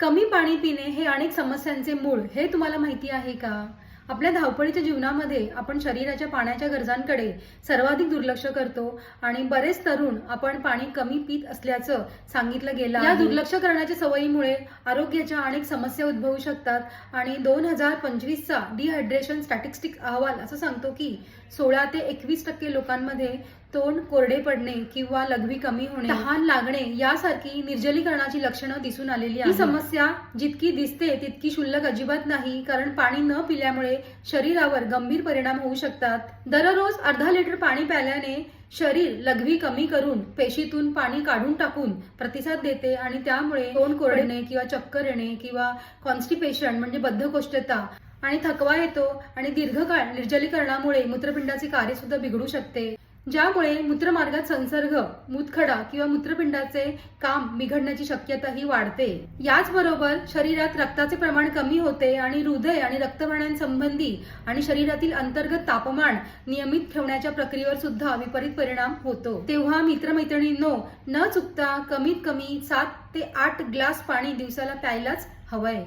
कमी पाणी पिणे हे अनेक समस्यांचे मूळ. हे तुम्हाला माहिती आहे का? आपल्या धावपळीच्या जीवनामध्ये आपण शरीराच्या पाण्याच्या गरजांकडे सर्वाधिक दुर्लक्ष करतो आणि बरेच तरुण आपण पाणी कमी पित असल्याचं सांगितलं गेलं या दुर्लक्ष करण्याच्या सवयीमुळे आरोग्याच्या अनेक समस्या उद्भवू शकतात आणि दोन हजार पंचवीसचा डिहायड्रेशन स्टॅटिस्टिक अहवाल असं सांगतो की सोळा ते एकवीस टक्के लोकांमध्ये तोंड कोरडे पडणे किंवा लघवी कमी होणे तहान लागणे यासारखी निर्जलीकरणाची लक्षणं दिसून आलेली आहे ही समस्या जितकी दिसते तितकी शुल्लक अजिबात नाही कारण पाणी न पिल्यामुळे शरीरावर गंभीर परिणाम होऊ शकतात. दररोज अर्धा लिटर पाणी प्याल्याने शरीर लघवी कमी करून पेशीतून पाणी काढून टाकून प्रतिसाद देते आणि त्यामुळे तोंड कोरडणे किंवा चक्कर येणे किंवा कॉन्स्टिपेशन म्हणजे बद्धकोष्ठता आणि थकवा येतो आणि दीर्घकाळ निर्जलीकरणामुळे मूत्रपिंडाचे कार्य सुद्धा बिघडू शकते. ज्यामुळे मूत्रमार्गात संसर्ग मूतखडा किंवा मूत्रपिंडाचे काम बिघडण्याची शक्यताही वाढते. याचबरोबर शरीरात रक्ताचे प्रमाण कमी होते आणि हृदय आणि रक्तवाहिन्यांसंबंधी आणि शरीरातील अंतर्गत तापमान नियमित ठेवण्याच्या प्रक्रियेवर सुद्धा विपरीत परिणाम होतो. तेव्हा मित्रमैत्रिणींनो न चुकता कमीत कमी सात ते आठ ग्लास पाणी दिवसाला प्यायलाच हवंय.